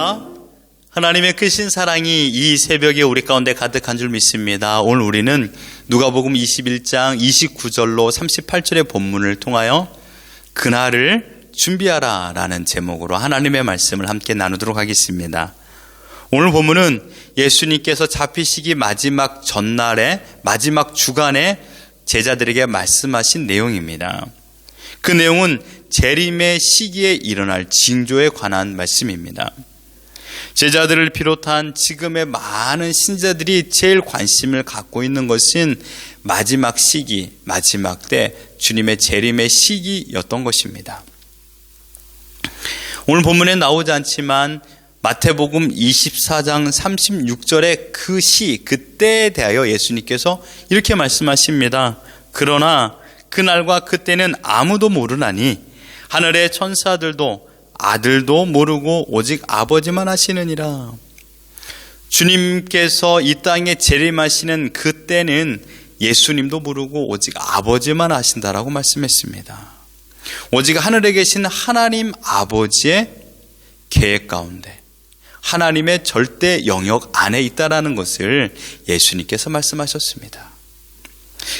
할렐루야. 하나님의 크신 사랑이 이 새벽에 우리 가운데 가득한 줄 믿습니다. 오늘 우리는 누가복음 21장 29절로 38절의 본문을 통하여 그날을 준비하라 라는 제목으로 하나님의 말씀을 함께 나누도록 하겠습니다. 오늘 본문은 예수님께서 잡히시기 마지막 전날에 마지막 주간에 제자들에게 말씀하신 내용입니다. 그 내용은 재림의 시기에 일어날 징조에 관한 말씀입니다. 제자들을 비롯한 지금의 많은 신자들이 제일 관심을 갖고 있는 것은 마지막 시기, 마지막 때 주님의 재림의 시기였던 것입니다. 오늘 본문에 나오지 않지만 마태복음 24장 36절의 그 시, 그때에 대하여 예수님께서 이렇게 말씀하십니다. 그러나 그날과 그때는 아무도 모르나니 하늘의 천사들도 아들도 모르고 오직 아버지만 하시느니라. 주님께서 이 땅에 재림하시는 그때는 예수님도 모르고 오직 아버지만 하신다라고 말씀했습니다. 오직 하늘에 계신 하나님 아버지의 계획 가운데 하나님의 절대 영역 안에 있다라는 것을 예수님께서 말씀하셨습니다.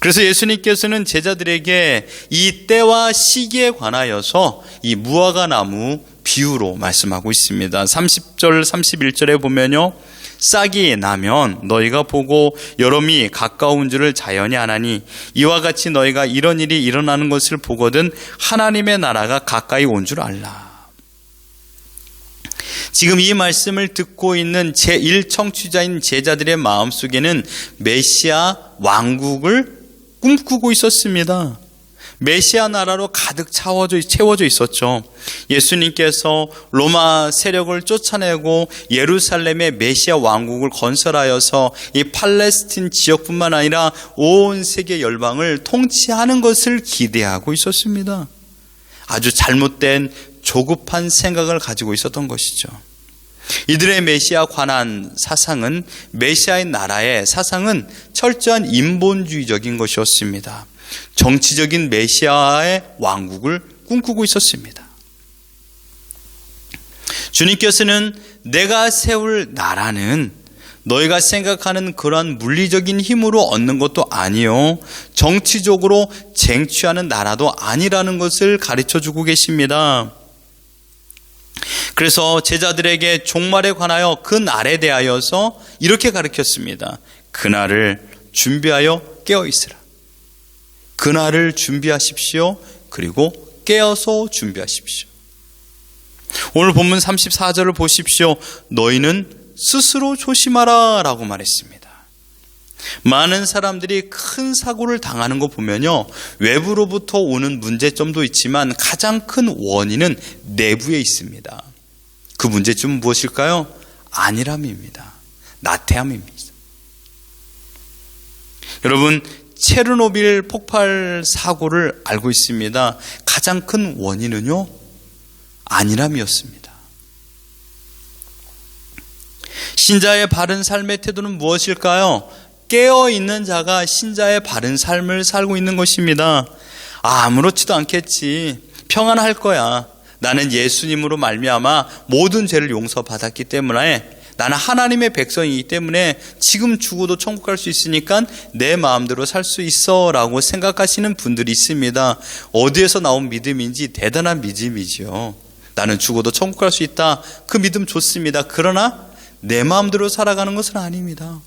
그래서 예수님께서는 제자들에게 이 때와 시기에 관하여서 이 무화과 나무 비유로 말씀하고 있습니다. 30절, 31절에 보면요. 싹이 나면 너희가 보고 여름이 가까운 줄을 자연히 아나니 이와 같이 너희가 이런 일이 일어나는 것을 보거든 하나님의 나라가 가까이 온 줄 알라. 지금 이 말씀을 듣고 있는 제1 청취자인 제자들의 마음속에는 메시아 왕국을 꿈꾸고 있었습니다. 메시아 나라로 가득 채워져, 채워져 있었죠. 예수님께서 로마 세력을 쫓아내고 예루살렘의 메시아 왕국을 건설하여서 이 팔레스틴 지역뿐만 아니라 온 세계 열방을 통치하는 것을 기대하고 있었습니다. 아주 잘못된 조급한 생각을 가지고 있었던 것이죠. 이들의 메시아 관한 사상은 메시아의 나라의 사상은 철저한 인본주의적인 것이었습니다. 정치적인 메시아의 왕국을 꿈꾸고 있었습니다. 주님께서는 내가 세울 나라는 너희가 생각하는 그러한 물리적인 힘으로 얻는 것도 아니요. 정치적으로 쟁취하는 나라도 아니라는 것을 가르쳐 주고 계십니다. 그래서 제자들에게 종말에 관하여 그 날에 대하여서 이렇게 가르쳤습니다. 그날을 준비하여 깨어 있으라. 그날을 준비하십시오. 그리고 깨어서 준비하십시오. 오늘 본문 34절을 보십시오. 너희는 스스로 조심하라 라고 말했습니다. 많은 사람들이 큰 사고를 당하는 거 보면요. 외부로부터 오는 문제점도 있지만 가장 큰 원인은 내부에 있습니다. 그 문제점은 무엇일까요? 안일함입니다. 나태함입니다. 여러분, 체르노빌 폭발 사고를 알고 있습니다. 가장 큰 원인은요, 안일함이었습니다. 신자의 바른 삶의 태도는 무엇일까요? 깨어 있는 자가 신자의 바른 삶을 살고 있는 것입니다. 아, 아무렇지도 않겠지. 평안할 거야. 나는 예수님으로 말미암아 모든 죄를 용서받았기 때문에 나는 하나님의 백성이기 때문에 지금 죽어도 천국 갈 수 있으니까 내 마음대로 살 수 있어 라고 생각하시는 분들이 있습니다. 어디에서 나온 믿음인지 대단한 믿음이지요. 나는 죽어도 천국 갈 수 있다. 그 믿음 좋습니다. 그러나 내 마음대로 살아가는 것은 아닙니다.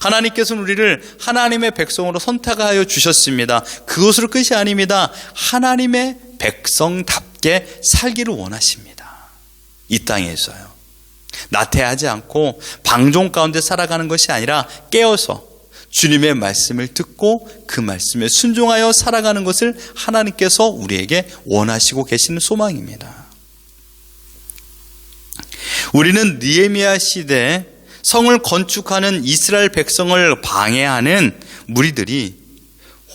하나님께서는 우리를 하나님의 백성으로 선택하여 주셨습니다. 그것으로 끝이 아닙니다. 하나님의 백성답게 살기를 원하십니다. 이 땅에서요. 나태하지 않고 방종 가운데 살아가는 것이 아니라 깨어서 주님의 말씀을 듣고 그 말씀에 순종하여 살아가는 것을 하나님께서 우리에게 원하시고 계시는 소망입니다. 우리는 니에미아 시대 성을 건축하는 이스라엘 백성을 방해하는 무리들이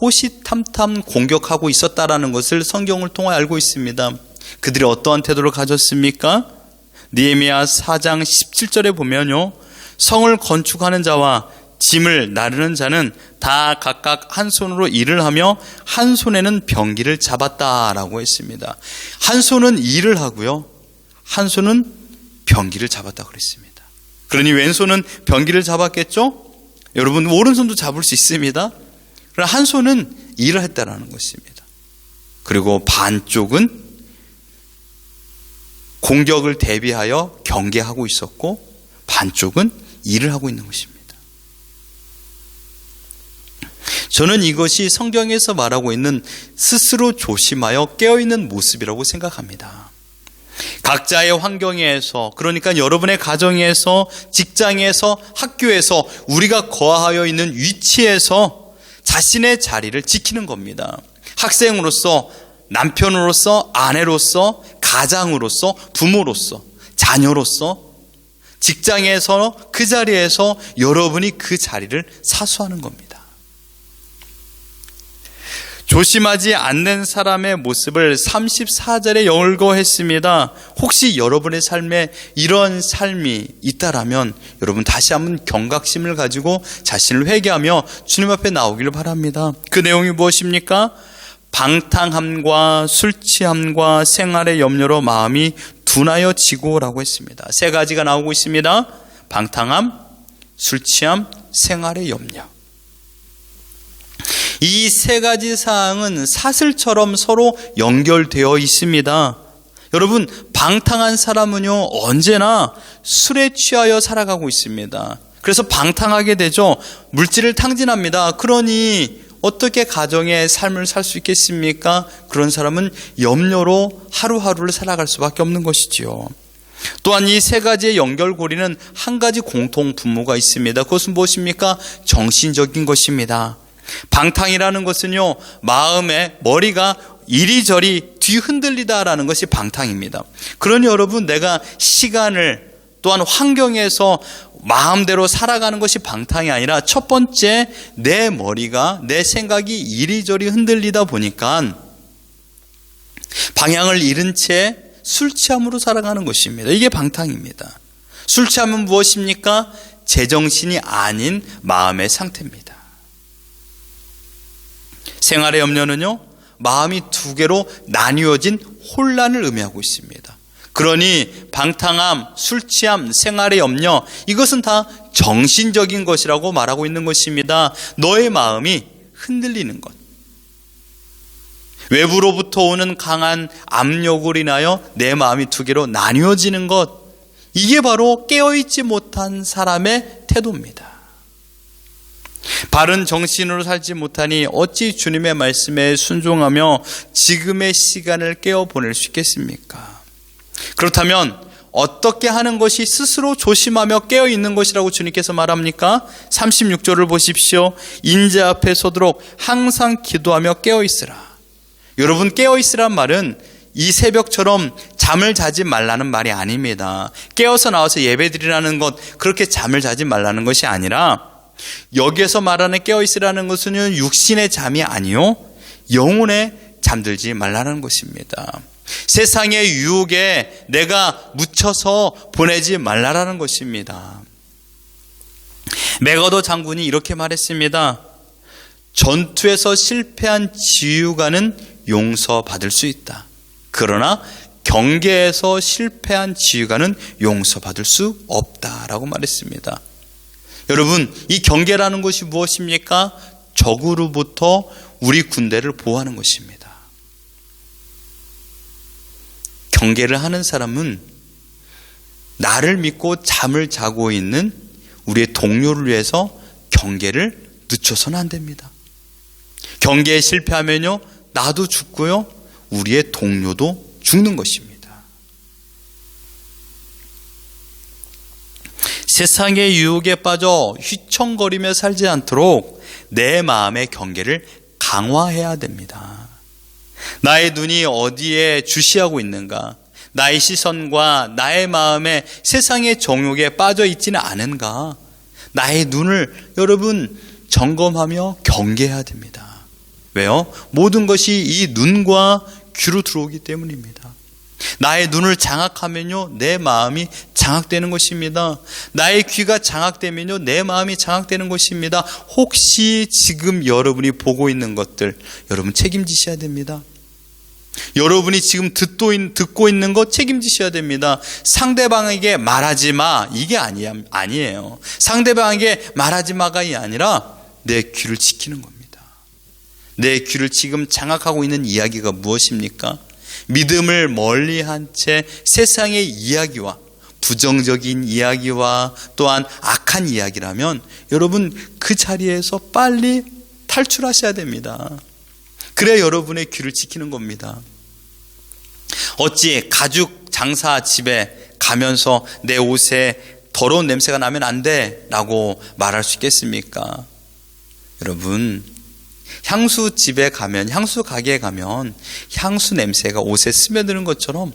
호시탐탐 공격하고 있었다라는 것을 성경을 통해 알고 있습니다. 그들이 어떠한 태도를 가졌습니까? 니에미아 4장 17절에 보면요. 성을 건축하는 자와 짐을 나르는 자는 다 각각 한 손으로 일을 하며 한 손에는 병기를 잡았다라고 했습니다. 한 손은 일을 하고요. 한 손은 병기를 잡았다 그랬습니다. 그러니 왼손은 병기를 잡았겠죠? 여러분 오른손도 잡을 수 있습니다. 한 손은 일을 했다라는 것입니다. 그리고 반쪽은 공격을 대비하여 경계하고 있었고 반쪽은 일을 하고 있는 것입니다. 저는 이것이 성경에서 말하고 있는 스스로 조심하여 깨어있는 모습이라고 생각합니다. 각자의 환경에서, 그러니까 여러분의 가정에서, 직장에서, 학교에서, 우리가 거하여 있는 위치에서 자신의 자리를 지키는 겁니다. 학생으로서, 남편으로서, 아내로서, 가장으로서, 부모로서, 자녀로서, 직장에서 그 자리에서 여러분이 그 자리를 사수하는 겁니다. 조심하지 않는 사람의 모습을 34절에 열거했습니다. 혹시 여러분의 삶에 이런 삶이 있다라면 여러분 다시 한번 경각심을 가지고 자신을 회개하며 주님 앞에 나오기를 바랍니다. 그 내용이 무엇입니까? 방탕함과 술 취함과 생활의 염려로 마음이 둔하여 지고라고 했습니다. 세 가지가 나오고 있습니다. 방탕함, 술 취함, 생활의 염려. 이 세 가지 사항은 사슬처럼 서로 연결되어 있습니다. 여러분, 방탕한 사람은요, 언제나 술에 취하여 살아가고 있습니다. 그래서 방탕하게 되죠. 물질을 탕진합니다. 그러니 어떻게 가정의 삶을 살 수 있겠습니까? 그런 사람은 염려로 하루하루를 살아갈 수밖에 없는 것이지요. 또한 이 세 가지의 연결고리는 한 가지 공통 분모가 있습니다. 그것은 무엇입니까? 정신적인 것입니다. 방탕이라는 것은요, 마음에 머리가 이리저리 뒤흔들리다라는 것이 방탕입니다. 그러니 여러분, 내가 시간을 또한 환경에서 마음대로 살아가는 것이 방탕이 아니라 첫 번째 내 머리가 내 생각이 이리저리 흔들리다 보니까 방향을 잃은 채 술 취함으로 살아가는 것입니다. 이게 방탕입니다. 술 취함은 무엇입니까? 제정신이 아닌 마음의 상태입니다. 생활의 염려는요, 마음이 두 개로 나뉘어진 혼란을 의미하고 있습니다. 그러니 방탕함, 술 취함, 생활의 염려, 이것은 다 정신적인 것이라고 말하고 있는 것입니다. 너의 마음이 흔들리는 것. 외부로부터 오는 강한 압력을 인하여 내 마음이 두 개로 나뉘어지는 것. 이게 바로 깨어있지 못한 사람의 태도입니다. 바른 정신으로 살지 못하니 어찌 주님의 말씀에 순종하며 지금의 시간을 깨어 보낼 수 있겠습니까? 그렇다면 어떻게 하는 것이 스스로 조심하며 깨어 있는 것이라고 주님께서 말합니까? 36절을 보십시오. 인재 앞에 서도록 항상 기도하며 깨어 있으라. 여러분 깨어 있으란 말은 이 새벽처럼 잠을 자지 말라는 말이 아닙니다. 깨어서 나와서 예배드리라는 것 그렇게 잠을 자지 말라는 것이 아니라 여기에서 말하는 깨어있으라는 것은 육신의 잠이 아니요 영혼에 잠들지 말라는 것입니다. 세상의 유혹에 내가 묻혀서 보내지 말라라는 것입니다. 메거도 장군이 이렇게 말했습니다. 전투에서 실패한 지휘관은 용서받을 수 있다. 그러나 경계에서 실패한 지휘관은 용서받을 수 없다라고 말했습니다. 여러분, 이 경계라는 것이 무엇입니까? 적으로부터 우리 군대를 보호하는 것입니다. 경계를 하는 사람은 나를 믿고 잠을 자고 있는 우리의 동료를 위해서 경계를 늦춰서는 안 됩니다. 경계에 실패하면요, 나도 죽고요, 우리의 동료도 죽는 것입니다. 세상의 유혹에 빠져 휘청거리며 살지 않도록 내 마음의 경계를 강화해야 됩니다. 나의 눈이 어디에 주시하고 있는가? 나의 시선과 나의 마음에 세상의 정욕에 빠져 있지는 않은가? 나의 눈을 여러분 점검하며 경계해야 됩니다. 왜요? 모든 것이 이 눈과 귀로 들어오기 때문입니다. 나의 눈을 장악하면요, 내 마음이 장악되는 것입니다. 나의 귀가 장악되면요, 내 마음이 장악되는 것입니다. 혹시 지금 여러분이 보고 있는 것들, 여러분 책임지셔야 됩니다. 여러분이 지금 듣고, 있, 듣고 있는 거 책임지셔야 됩니다. 상대방에게 말하지 마. 이게 아니야, 아니에요. 상대방에게 말하지 마가 아니라 내 귀를 지키는 겁니다. 내 귀를 지금 장악하고 있는 이야기가 무엇입니까? 믿음을 멀리 한 채 세상의 이야기와 부정적인 이야기와 또한 악한 이야기라면 여러분 그 자리에서 빨리 탈출하셔야 됩니다. 그래야 여러분의 귀를 지키는 겁니다. 어찌 가죽 장사 집에 가면서 내 옷에 더러운 냄새가 나면 안 돼 라고 말할 수 있겠습니까? 여러분, 향수 집에 가면, 향수 가게에 가면 향수 냄새가 옷에 스며드는 것처럼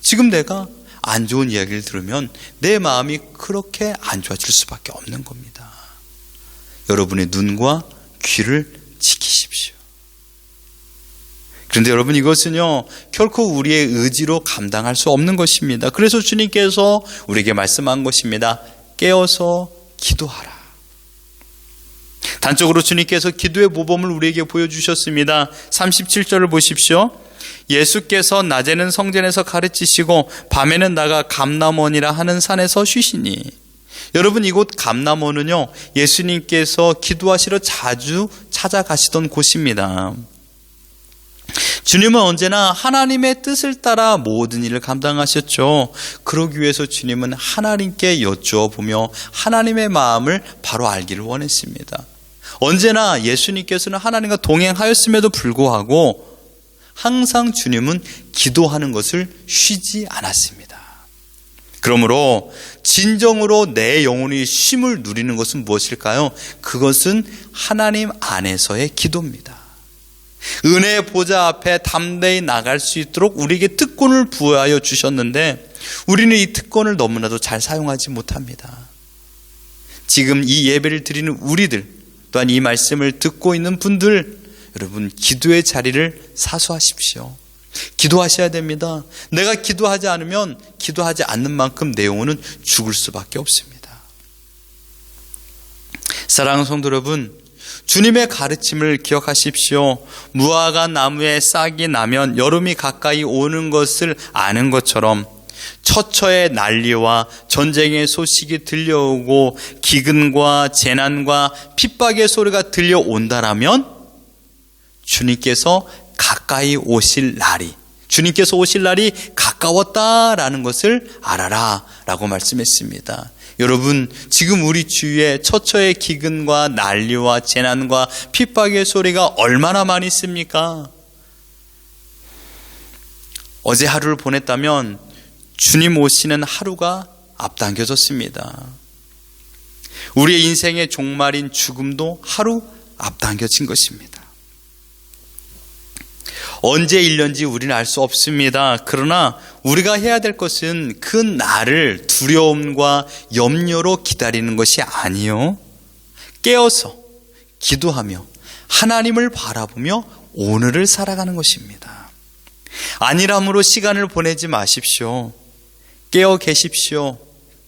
지금 내가 안 좋은 이야기를 들으면 내 마음이 그렇게 안 좋아질 수밖에 없는 겁니다. 여러분의 눈과 귀를 지키십시오. 그런데 여러분 이것은요 결코 우리의 의지로 감당할 수 없는 것입니다. 그래서 주님께서 우리에게 말씀한 것입니다. 깨어서 기도하라. 단적으로 주님께서 기도의 모범을 우리에게 보여주셨습니다. 37절을 보십시오. 예수께서 낮에는 성전에서 가르치시고 밤에는 나가 감남원이라 하는 산에서 쉬시니 여러분 이곳 감남원은요 예수님께서 기도하시러 자주 찾아가시던 곳입니다. 주님은 언제나 하나님의 뜻을 따라 모든 일을 감당하셨죠. 그러기 위해서 주님은 하나님께 여쭈어 보며 하나님의 마음을 바로 알기를 원했습니다. 언제나 예수님께서는 하나님과 동행하였음에도 불구하고 항상 주님은 기도하는 것을 쉬지 않았습니다. 그러므로 진정으로 내 영혼이 쉼을 누리는 것은 무엇일까요? 그것은 하나님 안에서의 기도입니다. 은혜 보좌 앞에 담대히 나갈 수 있도록 우리에게 특권을 부여하여 주셨는데 우리는 이 특권을 너무나도 잘 사용하지 못합니다. 지금 이 예배를 드리는 우리들 또한 이 말씀을 듣고 있는 분들 여러분 기도의 자리를 사수하십시오. 기도하셔야 됩니다. 내가 기도하지 않으면 기도하지 않는 만큼 내 영혼은 죽을 수밖에 없습니다. 사랑하는 성도 여러분, 주님의 가르침을 기억하십시오. 무화과 나무에 싹이 나면 여름이 가까이 오는 것을 아는 것처럼 처처의 난리와 전쟁의 소식이 들려오고 기근과 재난과 핍박의 소리가 들려온다라면 주님께서 가까이 오실 날이 주님께서 오실 날이 가까웠다라는 것을 알아라 라고 말씀했습니다. 여러분, 지금 우리 주위에 처처의 기근과 난리와 재난과 핍박의 소리가 얼마나 많이 있습니까? 어제 하루를 보냈다면 주님 오시는 하루가 앞당겨졌습니다. 우리의 인생의 종말인 죽음도 하루 앞당겨진 것입니다. 언제 일년지 우리는 알 수 없습니다. 그러나 우리가 해야 될 것은 그 날을 두려움과 염려로 기다리는 것이 아니요. 깨어서 기도하며 하나님을 바라보며 오늘을 살아가는 것입니다. 아니람으로 시간을 보내지 마십시오. 깨어 계십시오.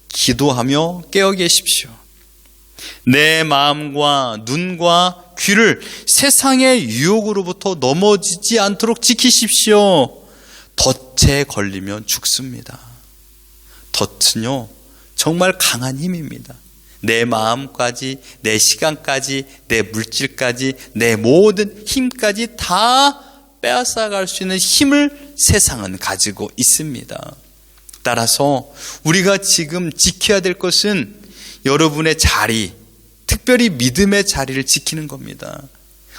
기도하며 깨어 계십시오. 내 마음과 눈과 귀를 세상의 유혹으로부터 넘어지지 않도록 지키십시오. 덫에 걸리면 죽습니다. 덫은요, 정말 강한 힘입니다. 내 마음까지, 내 시간까지, 내 물질까지, 내 모든 힘까지 다 빼앗아갈 수 있는 힘을 세상은 가지고 있습니다. 따라서 우리가 지금 지켜야 될 것은 여러분의 자리, 특별히 믿음의 자리를 지키는 겁니다.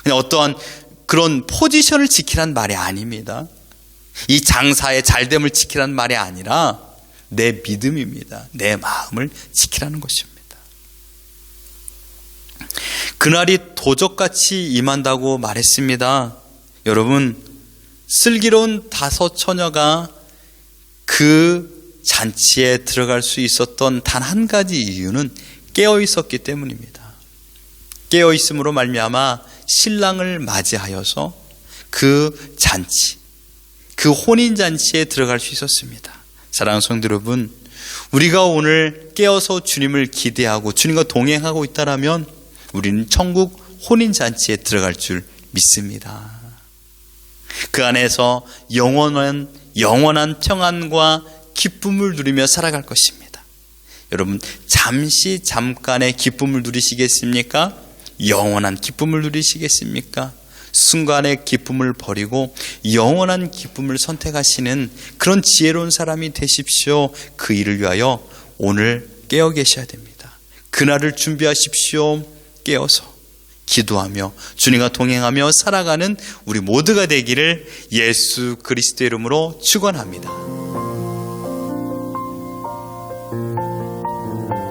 그냥 어떠한 그런 포지션을 지키란 말이 아닙니다. 이 장사의 잘됨을 지키란 말이 아니라 내 믿음입니다. 내 마음을 지키라는 것입니다. 그날이 도적같이 임한다고 말했습니다. 여러분, 슬기로운 다섯 처녀가 그 잔치에 들어갈 수 있었던 단 한 가지 이유는 깨어 있었기 때문입니다. 깨어 있음으로 말미암아 신랑을 맞이하여서 그 잔치, 그 혼인 잔치에 들어갈 수 있었습니다. 사랑하는 성도 여러분, 우리가 오늘 깨어서 주님을 기대하고 주님과 동행하고 있다라면 우리는 천국 혼인 잔치에 들어갈 줄 믿습니다. 그 안에서 영원한 영원한 평안과 기쁨을 누리며 살아갈 것입니다. 여러분 잠시 잠깐의 기쁨을 누리시겠습니까? 영원한 기쁨을 누리시겠습니까? 순간의 기쁨을 버리고 영원한 기쁨을 선택하시는 그런 지혜로운 사람이 되십시오. 그 일을 위하여 오늘 깨어 계셔야 됩니다. 그날을 준비하십시오. 깨어서 기도하며 주님과 동행하며 살아가는 우리 모두가 되기를 예수 그리스도 이름으로 축원합니다.